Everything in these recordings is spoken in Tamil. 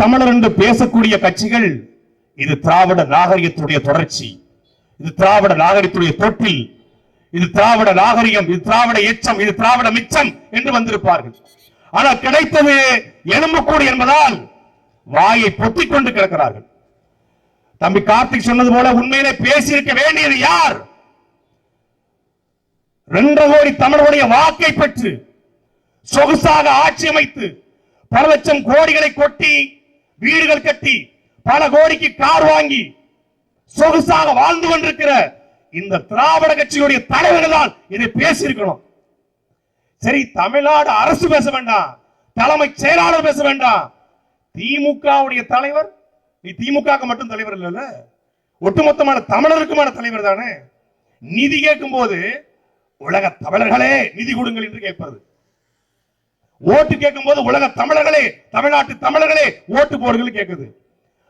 தமிழர் என்று பேசக்கூடிய கட்சிகள் இது திராவிட நாகரிகத்துடைய தொடர்ச்சி. இது திராவிட நாகரிகத்துடைய தொட்டில். இது திராவிட நாகரிகம் இது திராவிட எச்சம் இது திராவிட மிச்சம் என்று வந்திருப்பார்கள். ஆனால் கிடைத்தது எலும்புக்கூடு என்பதால் வாயை பொத்திக் கொண்டு கிடக்கிறார்கள். தம்பி கார்த்திக் சொன்னது போல உண்மையிலே பேசியிருக்க வேண்டியது யார்? ரெண்டரை கோடி தமிழருடைய வாக்கை பெற்று சொகுசாக ஆட்சி அமைத்து பல லட்சம் கோடிகளை கொட்டி வீடுகள் கட்டி பல கோடிக்கு கார் வாங்கி சொகுசாக வாழ்ந்து கொண்டிருக்கிற இந்த திராவிட கட்சியுடைய தலைவர்கள் தான் இதை பேசியிருக்கணும் சரி தமிழ்நாடு அரசு பேச வேண்டாம் தலைமை செயலாளர் பேச வேண்டாம். திமுகவுடைய தலைவர் நீ திமுக மட்டும் தலைவர் இல்லைல்ல ஒட்டுமொத்தமான தமிழருக்குமான தலைவர் தானே. நிதி கேட்கும் போது உலக தமிழர்களே நிதி கொடுங்கள் என்று கேட்பது ஓட்டு கேட்கும் போது உலக தமிழர்களே தமிழ்நாட்டு தமிழர்களே ஓட்டு போர்கள் கேட்குது.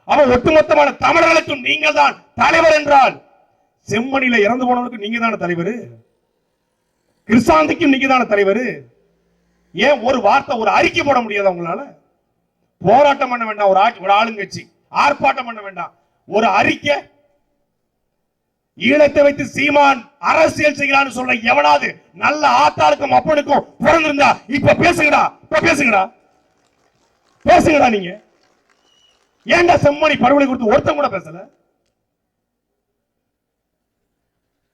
அவன் ஒட்டுமொத்தமான தமிழர்களுக்கும் நீங்கள் தான் தலைவர் என்றால் செம்மணியில இறந்து போனவனுக்கு நீங்க தானே தலைவர்? கிறிஸ்தாந்திக்கும் நீங்க தானே தலைவர்? ஏன் ஒரு வார்த்தை ஒரு அறிக்கை போட முடியாது உங்களால? போராட்டம் பண்ண வேண்டாம் ஒரு ஆட்சி ஒரு ஆளுங்கட்சி ஆர்ப்பாட்டம் பண்ண வேண்டாம். ஒரு அறிக்கை ஈழத்தை வைத்து சீமான் அரசியல் செய்கிறான்னு சொல்ற எவனாவது நல்ல ஆத்தாளுக்கும் அப்பனுக்கும் பிறந்திருந்தா இப்ப பேசுங்கடா இப்ப பேசுங்கடா. பேசுங்கடா நீங்க. ஏன்டா செம்மணி படுகொலை கொடுத்து ஒருத்தம் கூட பேசல?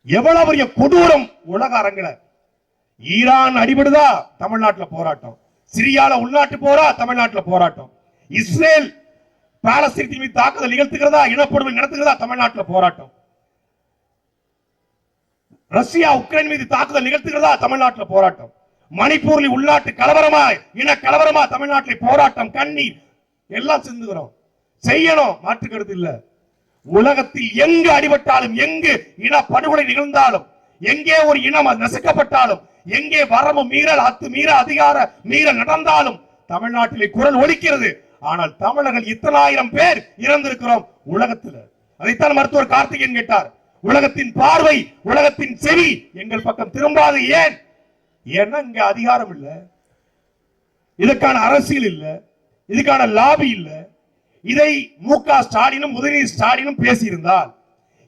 எவ்வளவு பெரிய கொடூரம் உலக அரங்கில ஈரான் அடிபடுதா தமிழ்நாட்டுல போராட்டம். சிரியால உள்நாட்டு போரா தமிழ்நாட்டுல போராட்டம். இஸ்ரேல் பாலஸ்தீன் மீது தாக்குதல் நிகழ்த்துகிறதா இனப்படுமை நடத்துகிறதா தமிழ்நாட்டுல போராட்டம். ரஷ்யா உக்ரைன் மீது தாக்குதல் நிகழ்த்துகிறதா? தமிழ்நாட்டுல போராட்டம். மணிப்பூரில் உள்நாட்டு கலவரமா இன கலவரமா தமிழ்நாட்டில் போராட்டம் கண்ணீர். எல்லாம் சிந்துகிறோம் செய்யணும் மாற்றுக்கிறது இல்ல. உலகத்தில் எங்கு அடிபட்டாலும் எங்கு இன படுகொலை நிகழ்ந்தாலும் எங்கே ஒரு இனம் நசுக்கப்பட்டாலும் எங்கே வரம்பு மீறல் அத்து மீற அதிகார மீறல் நடந்தாலும் தமிழ்நாட்டிலே குரல் ஒலிக்கிறது. ஆனால் தமிழர்கள் இத்தனாயிரம் பேர் இறந்திருக்கிறோம் உலகத்தில். அதைத்தான் மருத்துவர் கார்த்திகேயன் கேட்டார். உலகத்தின் பார்வை உலகத்தின் செவி எங்கள் பக்கம் திரும்பாது ஏன்? ஏன்னா இங்க அதிகாரம் இல்லை. இதுக்கான அரசியல் இல்லை. இதுக்கான லாபி இல்லை. இதை மு க ஸ்டாலினும் உதயநிதி ஸ்டாலினும் பேசியிருந்தால்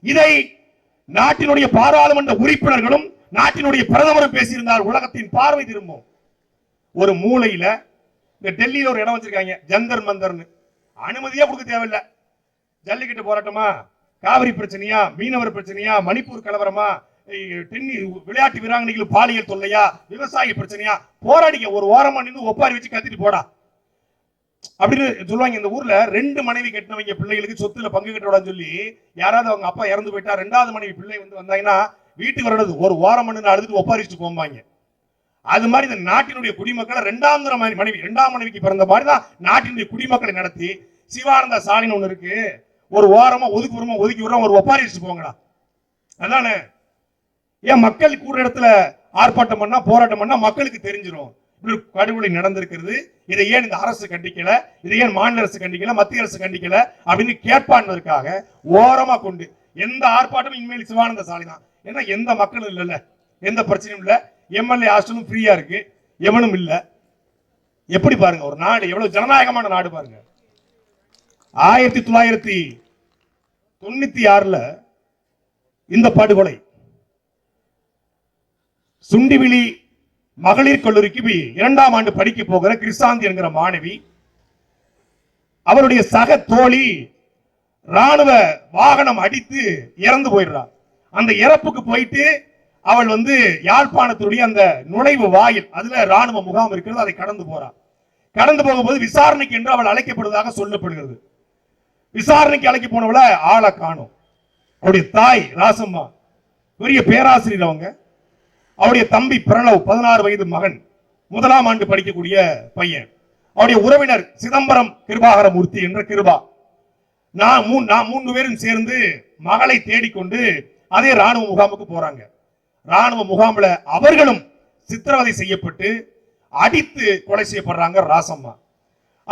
இதை நாட்டினுடைய பாராளுமன்ற உறுப்பினர்களும் நாட்டினுடைய பிரதமரும் பேசியிருந்தால் உலகத்தின் பார்வை திரும்பும். ஒரு மூலையில இந்த டெல்லியில ஒரு இடம் வச்சிருக்காங்க ஜந்தர் மந்தர்னு. அனுமதியே கொடுக்க தேவையில்லை. ஜல்லிக்கட்டு போராட்டமா? காவிரி பிரச்சனையா மீனவர் பிரச்சனையா மணிப்பூர் கலவரமா டென்னி விளையாட்டு வீராங்கனைகள் பாலியல் தொல்லையா விவசாய பிரச்சனையா போராடிக்க ஒரு ஓரமா நின்று ஒப்பாரி வச்சு கத்திட்டு போடா. அப்படின்னு சொல்லுவாங்க இந்த ஊர்ல ரெண்டு மனைவி கட்டினவங்க பிள்ளைகளுக்கு சொத்துல பங்கு கட்டோடான்னு சொல்லி யாராவது அவங்க அப்பா இறந்து போயிட்டா ரெண்டாவது மனைவி பிள்ளை வந்து வந்தாங்கன்னா வீட்டுக்கு வரது ஒரு ஓரம் மணி அழுதுட்டு ஒப்பாரிச்சுட்டு போம்பாங்க. அது மாதிரி இந்த நாட்டினுடைய குடிமக்களை ரெண்டாம் மனைவி ரெண்டாம் மனைவிக்கு பிறந்த மாதிரி தான் நாட்டினுடைய குடிமக்களை நடத்தி சிவானந்த சாலின்னு ஒன்று இருக்கு. ஒரு ஓரமா ஒதுக்கு விடுமா ஒதுக்கி விடுறோம் ஒரு ஒப்பாரிச்சு போங்கடா அதானே? ஏன் மக்கள் கூடுற இடத்துல ஆர்ப்பாட்டம் பண்ணா போராட்டம் பண்ணா மக்களுக்கு தெரிஞ்சிடும் இப்படி ஒரு படுகொலை நடந்திருக்கிறது. இதை ஏன் இந்த அரசு கண்டிக்கல? இதை ஏன் மாநில அரசு கண்டிக்கல? மத்திய அரசு கண்டிக்கல? அப்படின்னு கேட்பான்றதுக்காக ஓரமா கொண்டு எந்த ஆர்ப்பாட்டமும் இனிமேல் சிவானந்த சாலை தான். ஏன்னா எந்த மக்களும் இல்லைல்ல. எந்த பிரச்சனையும் இல்லை. எம்எல்ஏ ஹாஸ்டலும் ஃப்ரீயா இருக்கு. எவனும் இல்லை. எப்படி பாருங்க ஒரு நாடு எவ்வளவு ஜனநாயகமான நாடு பாருங்க. ஆயிரத்தி தொள்ளாயிரத்தி தொண்ணூத்தி ஆறுல இந்த படுகொலை. சுண்டிவிழி மகளிர் கல்லூரிக்கு இரண்டாம் ஆண்டு படிக்க போகிற கிறிஸ்தாந்தி என்கிற மாணவி அவருடைய சக தோழி ராணுவ வாகனம் அடித்து இறந்து போயிடுறார் அந்த இறப்புக்கு போயிட்டு அவள் வந்து யாழ்ப்பாணத்துடைய அந்த நுழைவு வாயில் அதுல ராணுவ முகாம் இருக்கிறது அதை கடந்து போறான் கடந்து போகும்போது விசாரணைக்கு என்று அவள் அழைக்கப்படுவதாக சொல்லப்படுகிறது. விசாரணைக்கு அழைக்க போனவள ஆளை காணும். அவருடைய தாய் ராசம்மா பெரிய பேராசிரியர் அவங்க. அவருடைய தம்பி பிரணவ் பதினாறு வயது மகன் முதலாம் ஆண்டு படிக்கக்கூடிய பையன். அவருடைய உறவினர் சிதம்பரம் கிருபாகர மூர்த்தி என்ற கிருபா. நான் மூணு நான் மூணு பேரும் சேர்ந்து மகளை தேடிக்கொண்டு அதே ராணுவ முகாமுக்கு போறாங்க. ராணுவ முகாமில் அவர்களும் சித்திரவதை செய்யப்பட்டு அடித்து கொலை செய்யப்படுறாங்க ராசம்மா.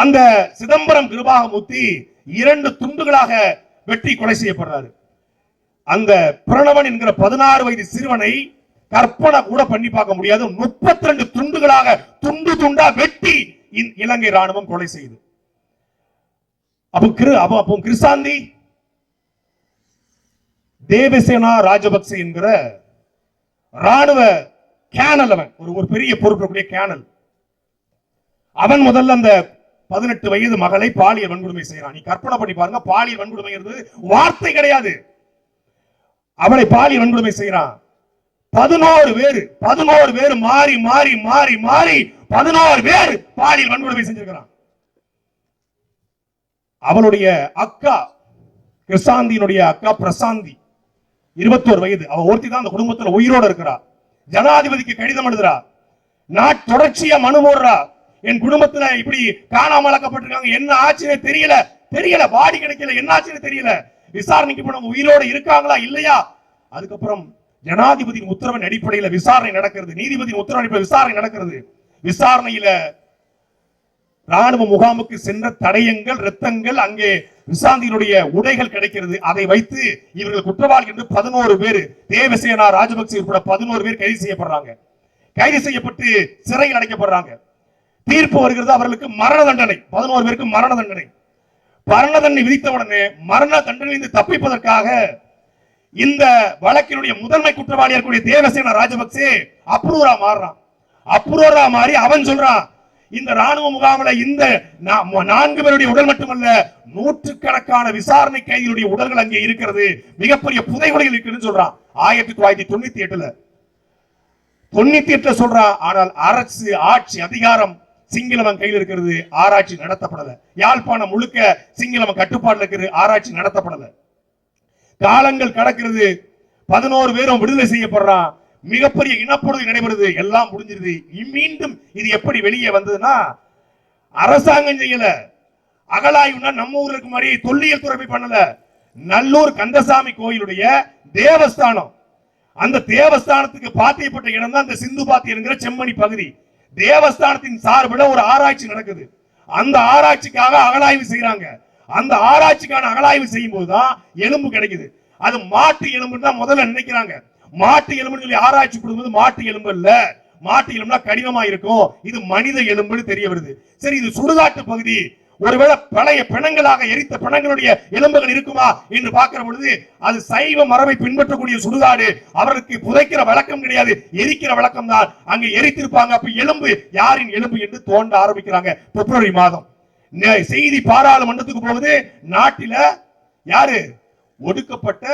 அந்த சிதம்பரம் கிருபாகமூர்த்தி இரண்டு துண்டுகளாக வெட்டி கொலை செய்யப்படுறாரு. அந்த பிரணவன் என்கிற பதினாறு வயது சிறுவனை கற்பனை கூட பண்ணி பார்க்க முடியாது. முப்பத்தி ரெண்டு துண்டுகளாக துண்டு துண்டா வெட்டி இ- இலங்கை ராணுவம் கொலை செய்து அப்போ கிரு அப்போ அப்போ தேவசேனா ராஜபக்சே என்கிற ராணுவ கேனல் அவன். ஒரு ஒரு பெரிய பொறுப்புடைய கேனல். அவன் முதல்ல அந்த பதினெட்டு வயது மகளை பாலியல் வன்கொடுமை செய்யறான் நீ கற்பனை பண்ணி பாருங்க பாலியல் வன்கொடுமைங்கிறது வார்த்தை கிடையாது. அவளை பாலியல் வன்கொடுமை செய்யறான் பதினோரு பேரு பதினோரு பேர் மாறி மாறி மாறி மாறி பதினோரு பேர் பாலியல் வன்கொடுமை செஞ்சிருக்கிறான். அவளுடைய அக்கா கிருஷாந்தியினுடைய அக்கா பிரசாந்தி இருபத்தோரு வயது. அவ ஒருத்தி தான் அந்த குடும்பத்துல உயிரோட இருக்கிறா. ஜனாதிபதிக்கு கடிதம் எழுதுறா. நான் தொடர்ச்சியா மனு போடுறா. என் குடும்பத்துல இப்படி காணாமலாக்கப்பட்டிருக்காங்க என்ன ஆச்சுன்னு தெரியல. தெரியல. பாடி கிடைக்கல. என்ன ஆச்சுன்னு தெரியல. விசாரணைக்கு போனவங்க உயிரோட இருக்காங்களா? இல்லையா? அதுக்கப்புறம் ஜனாதிபதியின் உத்தரவின் அடிப்படையில விசாரணை நடக்கிறது. நீதிபதியின் உத்தரவின் அடிப்படையில் விசாரணை நடக்கிறது. விசாரணையில ராணுவ முகாமுக்கு சென்ற தடயங்கள் ரத்தங்கள் அங்கே விசாந்தியினுடைய உடைகள் கிடைக்கிறது. அதை வைத்து இவர்கள் குற்றவாளி என்று பதினோரு பேர் தேவசேனா ராஜபக்சே உட்பட பதினோரு பேர் கைது செய்யப்படுறாங்க. கைது செய்யப்பட்டு சிறையில் அடைக்கப்படுறாங்க. தீர்ப்பு வருகிறது அவர்களுக்கு மரண தண்டனை. பதினோரு பேருக்கு மரண தண்டனை. மரண தண்டனை விதித்த உடனே மரண தண்டனையிலிருந்து தப்பிப்பதற்காக இந்த வழக்கினுடைய முதன்மை குற்றவாளியாக கூடிய தேவசேன ராஜபக்சே அப்ரூரா மாறுறான். அப்ரூரா மாறி அவன் சொல்றான் இந்த ராணுவ முகாமில் இந்த நா- நான்கு பேருடைய உடல் மட்டுமல்ல நூற்றுக்கணக்கான விசாரணை கைதிகளுடைய உடல்கள் அங்கே இருக்கிறது மிகப்பெரிய புதைகுலைகள் இருக்குன்னு சொல்றான். ஆயிரத்தி தொள்ளாயிரத்தி தொண்ணூத்தி எட்டுல. தொண்ணூத்தி எட்டுல சொல்றான் ஆனால் அரசு ஆட்சி அதிகாரம் சிங்களவன் கையில் இருக்கிறது ஆராய்ச்சி நடத்தப்படல. யாழ்ப்பாணம் முழுக்க சிங்களவன் கட்டுப்பாடுல இருக்கிறது ஆராய்ச்சி நடத்தப்படல. காலங்கள் கடக்கிறது பதினோரு பேரும் விடுதலை செய்யப்படுறான். மிகப்பெரிய இனப்படுகொலை நடைபெறுது எல்லாம் முடிஞ்சிருது. மீண்டும் இது எப்படி வெளியே வந்ததுன்னா அரசாங்கம் செய்யல. அகலாய்வுனா நம்ம ஊர்ல இருக்க மாதிரி தொல்லியல் துறை பண்ணல. நல்லூர் கந்தசாமி கோயிலுடைய தேவஸ்தானம். அந்த தேவஸ்தானத்துக்கு பாத்தியப்பட்ட இடம் தான் இந்த சிந்து பாத்தி செம்மணி பகுதி. தேவஸ்தானத்தின் சார்பில் ஒரு ஆராய்ச்சி நடக்குது. அந்த ஆராய்ச்சிக்காக அகலாய்வு செய்யறாங்க அந்த ஆராய்ச்சிக்கான அகலாய்வு செய்யும் போதுதான் எலும்பு கிடைக்குது. அது மாட்டு எலும்புன்னு தான் முதல்ல நினைக்கிறாங்க. மாட்டு எலும்புன்னு சொல்லி ஆராய்ச்சி கொடுக்கும்போது மாட்டு எலும்பு இல்ல மாட்டு எலும்புனா கடினமா இருக்கும் இது மனித எலும்புன்னு தெரிய வருது. சரி இது சுடுகாட்டு பகுதி. ஒருவேளை பழைய பிணங்களாக எரித்த பிணங்களுடைய எலும்புகள் இருக்குமா என்று பார்க்கிற பொழுது அது சைவ மரபை பின்பற்றக்கூடிய சுடுகாடு அவருக்கு புதைக்கிற வழக்கம் கிடையாது எரிக்கிற வழக்கம் தான். அங்க எரித்திருப்பாங்க. அப்ப எலும்பு யாரின் எலும்பு என்று தோண்ட ஆரம்பிக்கிறாங்க. பிப்ரவரி மாதம். செய்தி பாராளுமன்றத்துக்கு போவது நாட்டில யாரு? ஒடுக்கப்பட்ட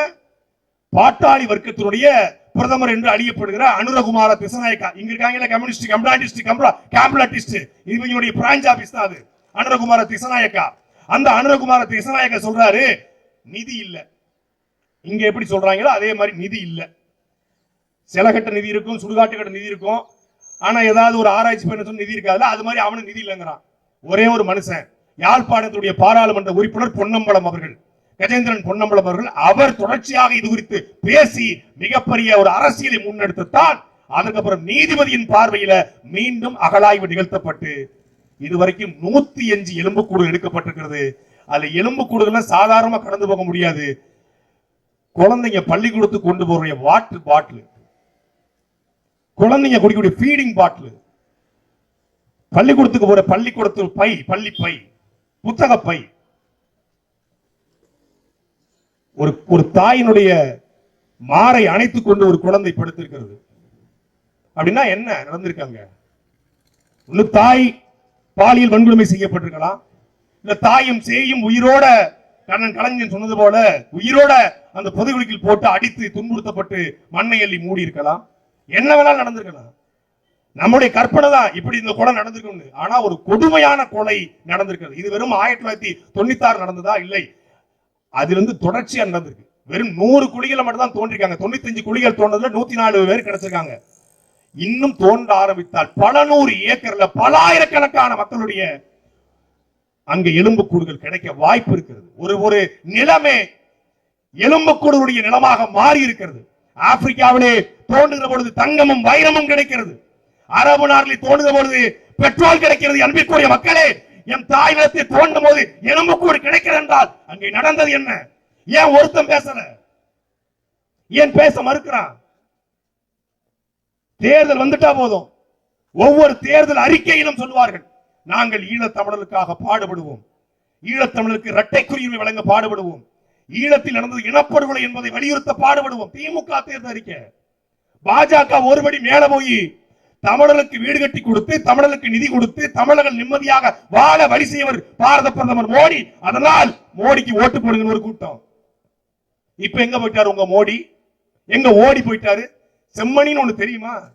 பாட்டாளி வர்க்கத்தினுடைய பிரதமர் என்று அழியப்படுகிற அனுரகுமார திசநாயக்கா. இங்க இருக்காங்க கம்யூனிஸ்ட் கம்யூனிஸ்ட் கம்ப்ளாட்டிஸ்ட் இவங்களுடைய பிரான்ச் ஆபீஸ் தான் அது. அனுரகுமார திசநாயக்கா. அந்த அனுரகுமார திசநாயக்கா சொல்றாரு நிதி இல்ல. இங்க எப்படி சொல்றாங்களோ அதே மாதிரி நிதி இல்ல. சில கட்ட நிதி இருக்கும் சுடுகாட்டு கட்ட நிதி இருக்கும். ஆனா ஏதாவது ஒரு ஆராய்ச்சி பண்ண சொல்லி நிதி இருக்காது அது மாதிரி அவனும் நிதி இல்லைங்கிறான். ஒரே ஒரு மனுஷன். யாழ்ப்பாணத்துடைய பாராளுமன்ற உறுப்பினர் பொன்னம்பலம் அவர்கள். கஜேந்திரன் பொன்னம்பலம் அவர்கள் அவர் தொடர்ச்சியாக இது குறித்து பேசி மிகப்பெரிய ஒரு அரசியலை முன்னெடுத்துத்தான் அதுக்கப்புறம் நீதிபதியின் பார்வையில மீண்டும் அகலாய்வு நிகழ்த்தப்பட்டு இதுவரைக்கும் நூத்தி அஞ்சு எலும்புக்கூடு எடுக்கப்பட்டிருக்கிறது. அதுல எலும்புக்கூடுகள்லாம் சாதாரணமா கடந்து போக முடியாது. குழந்தைங்க பள்ளிக்கூடத்துக்கு கொண்டு போற வாட்டர் பாட்டில் குழந்தைங்க குடிக்கக்கூடிய ஃபீடிங் பாட்டில் பள்ளிக்கூடத்துக்கு போற பள்ளிக்கூடத்து பை பள்ளி பை புத்தக பை. ஒரு ஒரு தாயினுடைய மாறை அணைத்துக் கொண்டு ஒரு குழந்தை படுத்திருக்கிறது. அப்படின்னா என்ன? நடந்திருக்காங்க. ஒண்ணு தாய் பாலியல் வன்கொடுமை செய்யப்பட்டிருக்கலாம் இந்த தாயும் சேயும் உயிரோட கண்ணன் கலைஞன் சொன்னது போல உயிரோட அந்த பொதுகுழிக்கில் போட்டு அடித்து துன்புறுத்தப்பட்டு மண்ணை எள்ளி மூடி இருக்கலாம் என்ன வேணாலும் நடந்திருக்கலாம். நம்முடைய கற்பனை தான் இப்படி இந்த கொலை நடந்திருக்கும்னு. ஆனா ஒரு கொடுமையான கொலை நடந்திருக்கிறது. இது வெறும் ஆயிரத்தி தொள்ளாயிரத்தி தொண்ணூத்தி ஆறு நடந்ததா? இல்லை. அதுல இருந்து தொடர்ச்சியா நடந்திருக்கு. வெறும் நூறு குழிகளை மட்டும் தான் தோன்றிருக்காங்க. தொண்ணூத்தஞ்சு குழிகள் தோன்றதுல நூத்தி நாலு பேர் கிடைச்சிருக்காங்க. இன்னும் தோன்ற ஆரம்பித்தால் பல நூறு ஏக்கர்ல பல ஆயிரக்கணக்கான மக்களுடைய அங்க எலும்புக்கூடுகள் கிடைக்க வாய்ப்பு இருக்கிறது. ஒரு ஒரு நிலமே எலும்புக்கூடுடைய நிலமாக மாறி இருக்கிறது. ஆப்பிரிக்காவிலே தோன்றுகிற பொழுது தங்கமும் வைரமும் கிடைக்கிறது. அரபு நாட்டில் தோன்றுகிற பொழுது பெட்ரோல் கிடைக்கிறது அன்பிற்குரிய மக்களே. என் தாய் நிலத்தை தோண்டும் போது எலும்புக்கூடு கிடைக்கிறது என்றால் அங்கே நடந்தது என்ன? ஏன் ஒருத்தன் பேசல? ஏன் பேச மறுக்கிறான்? தேர்தல் வந்துட்டா போதும். ஒவ்வொரு தேர்தல் அறிக்கையிலும் சொல்வார்கள் நாங்கள் ஈழத்தமிழர்களுக்காக பாடுபடுவோம். ஈழத்தமிழருக்கு இரட்டை குடியுரிமை வழங்க பாடுபடுவோம். ஈழத்தில் நடந்தது இனப்படுகொலை என்பதை வலியுறுத்த பாடுபடுவோம். திமுக தேர்தல் அறிக்கை. பாஜக ஒருபடி மேல போய் தமிழர்களுக்கு வீடு கட்டி கொடுத்து தமிழர்களுக்கு நிதி கொடுத்து தமிழர்கள் நிம்மதியாக வாழ வழி செய்வர் பாரத பிரதமர் மோடி. அதனால் மோடிக்கு ஓட்டு போடுங்க ஒரு கூட்டம். இப்ப எங்க போயிட்டாரு உங்க மோடி? எங்க ஓடி போயிட்டாரு? செம்மணின்னு ஒண்ணு தெரியுமா?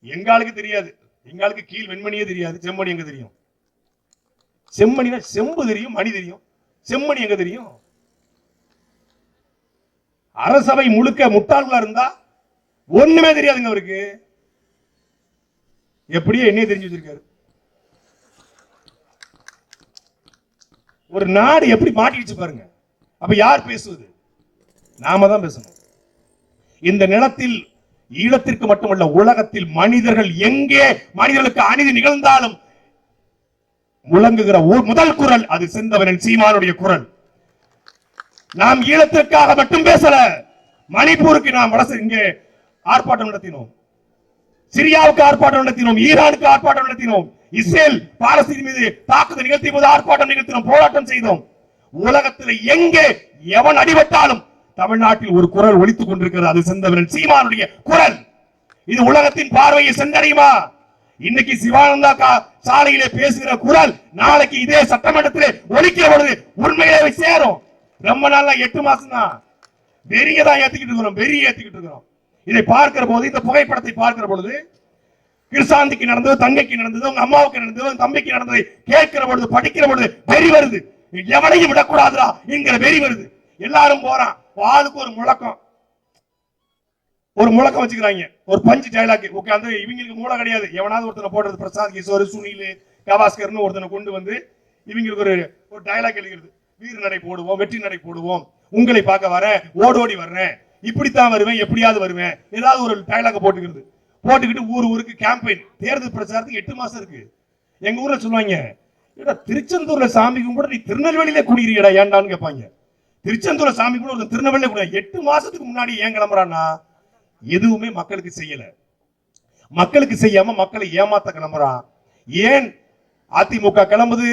எங்க ஆளுக்கு தெரியாது. எங்க ஆளுக்கு கீழ் வெண்மணியே தெரியாது. செம்மணி எங்க தெரியும்? செம்மணினா செம்பு தெரியும் மணி தெரியும். செம்மணி எங்க தெரியும்? அரசவை முழுக்க முட்டாள்களா இருந்தா ஒண்ணுமே தெரியாதுங்க அவருக்கு. எப்படியோ என்னைய தெரிஞ்சு வச்சிருக்காரு. ஒரு நாடு எப்படி மாட்டிடுச்சு பாருங்க. அப்ப யார் பேசுவது? நாம தான் பேசணும். இந்த நிலத்தில் ஈழத்திற்கு மட்டுமல்ல உலகத்தில் மனிதர்கள் எங்கே மனிதர்களுக்கு அநீதி நிகழ்ந்தாலும் முழங்குகிற ஒரு- முதல் குரல் அது செந்தவனின் சீமானுடைய குரல். நாம் ஈழத்திற்காக மட்டும் பேசல. மணிப்பூருக்கு நாம் வடசு இங்கே ஆர்ப்பாட்டம் நடத்தினோம். சிரியாவுக்கு ஆர்ப்பாட்டம் நடத்தினோம். ஈரானுக்கு ஆர்ப்பாட்டம் நடத்தினோம். இஸ்ரேல் பாலஸ்தீன் மீது தாக்குதல் நிகழ்த்திய போது ஆர்ப்பாட்டம் நிகழ்த்தினோம். போராட்டம் செய்தோம். உலகத்தில் எங்கே எவன் அடிபட்டாலும் தமிழ்நாட்டில் ஒரு குரல் ஒலித்துக் கொண்டிருக்கிறது. அது செந்தவரன் சீமானுடைய குரல். இது உலகத்தின் பார்வையை சென்றடையுமா இன்னைக்கு சிவானந்தா சாலையிலே பேசுகிற குரல் நாளைக்கு இதே சட்டமன்றத்திலே ஒழிக்கிற பொழுது உண்மையிலே சேரும். ரொம்ப நாளா எட்டு மாசம் தான் வெறிய தான் ஏத்திக்கிட்டு இருக்கிறோம். வெறிய ஏத்திக்கிட்டு இருக்கிறோம். இதை பார்க்கிற போது இந்த புகைப்படத்தை பார்க்கிற பொழுது கிருஷாந்திக்கு நடந்தது தங்கைக்கு நடந்தது உங்க அம்மாவுக்கு நடந்தது உங்க தம்பிக்கு நடந்ததை கேட்கிற பொழுது படிக்கிற பொழுது வெறி வருது. எவனையும் விடக்கூடாதுடா என்கிற வெறி வருது. எல்லாரும் போறான். ஆளுக்கு ஒரு முழக்கம். ஒரு முழக்கம் வச்சுக்கிறாங்க. ஒரு பஞ்சு டைலாக் உட்காந்து இவங்களுக்கு மூளை கிடையாது. எவனாவது ஒருத்தனை போடுறது பிரசாத் கிஷோர் சுனில் கவாஸ்கர்னு ஒருத்தனை கொண்டு வந்து இவங்களுக்கு ஒரு ஒரு டைலாக் எழுதுகிறது. வீர நடை போடுவோம் வெற்றி நடை போடுவோம். உங்களை பார்க்க வரேன் ஓடோடி வர்றேன். இப்படித்தான் வருவேன் எப்படியாவது வருவேன். ஏதாவது ஒரு டைலாக் போட்டுக்கிறது. போட்டுக்கிட்டு ஊர் ஊருக்கு கேம்பெயின் தேர்தல் பிரச்சாரத்துக்கு எட்டு மாசம் இருக்கு. எங்க ஊர்ல சொல்லுவாங்க ஏடா திருச்செந்தூர்ல சாமி கும்பிட நீ திருநெல்வேலியில குடிக்கிறீடா ஏன்டான்னு கேட்பாங்க. திருச்செந்தூர சாமி கூட ஒரு திருநெல்வேலி கூட எட்டு மாசத்துக்கு முன்னாடி ஏன் கிளம்புறான்னா எதுவுமே மக்களுக்கு செய்யல. மக்களுக்கு செய்யாம மக்களை ஏமாத்த கிளம்புறான். ஏன் அதிமுக கிளம்புது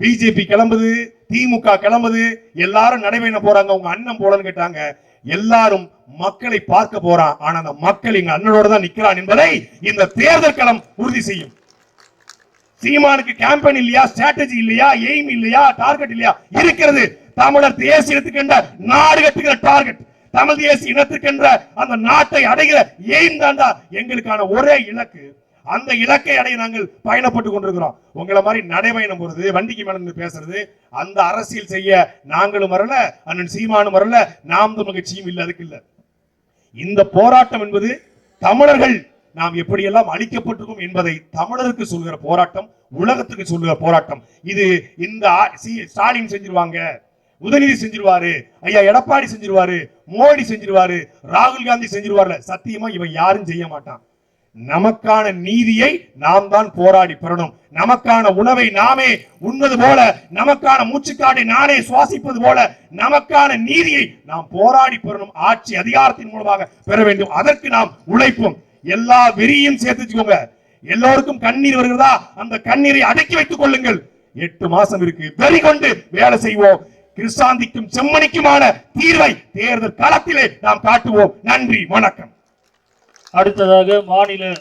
பிஜேபி கிளம்புது திமுக கிளம்புது எல்லாரும் நடைபயணம் போறாங்க உங்க அண்ணன் போலன்னு கேட்டாங்க. எல்லாரும் மக்களை பார்க்க போறான். ஆனா அந்த மக்கள் எங்க அண்ணனோட தான் நிக்கிறான் என்பதை இந்த தேர்தல் களம் உறுதி செய்யும். சீமானுக்கு கேம்பெயின் இல்லையா ஸ்ட்ராட்டஜி இல்லையா எய்ம் இல்லையா டார்கெட் இல்லையா இருக்கிறது தமிழர் தேசிய இனத்துக்கென்ற நாடு கட்டுகிற டார்கெட் தமிழ் தேசிய இனத்துக்கென்ற அந்த நாட்டை அடைகிற எய்ம் தாண்டா எங்களுக்கான ஒரே இலக்கு. அந்த இலக்கை அடைய நாங்கள் பயணப்பட்டு கொண்டிருக்கிறோம். உங்களை மாதிரி நடைபயணம் போறது வண்டிக்கு மேல பேசுறது அந்த அரசியல் செய்ய நாங்களும் வரல அண்ணன் சீமானும் வரல நாம் மகிழ்ச்சியும் இல்லை இல்ல அதுக்கு இல்ல. இந்த போராட்டம் என்பது தமிழர்கள் நாம் எப்படியெல்லாம் அழிக்கப்பட்டிருக்கோம் என்பதை தமிழருக்கு சொல்கிற போராட்டம் உலகத்துக்கு சொல்கிற போராட்டம். இது இந்த ஸ்டாலின் செஞ்சிருவாங்க. உதயநிதி செஞ்சிருவாரு ஐயா எடப்பாடி செஞ்சிருவாரு மோடி செஞ்சிருவாரு ராகுல் காந்தி செஞ்சிருவார்ல சத்தியமா இவன் யாரும் செய்ய மாட்டான். நமக்கான நீதியை நாம் தான் போராடி பெறணும். நமக்கான உணவை நாமே உண்பது போல நமக்கான மூச்சுக்காட்டை நானே சுவாசிப்பது போல நமக்கான நீதியை நாம் போராடி பெறணும். ஆட்சி அதிகாரத்தின் மூலமாக பெற வேண்டும். அதற்கு நாம் உழைப்போம். எல்லா வெறியும் சேர்த்து வச்சுக்கோங்க. எல்லோருக்கும் கண்ணீர் வருகிறதா? அந்த கண்ணீரை அடக்கி வைத்துக் கொள்ளுங்கள். எட்டு மாசம் இருக்கு. வெறி கொண்டு வேலை செய்வோம். கிருஷ்ணாந்திக்கும் செம்மணிக்குமான தீர்வை தேர்தல் களத்திலே நாம் காட்டுவோம். நன்றி வணக்கம். அடுத்ததாக மாநில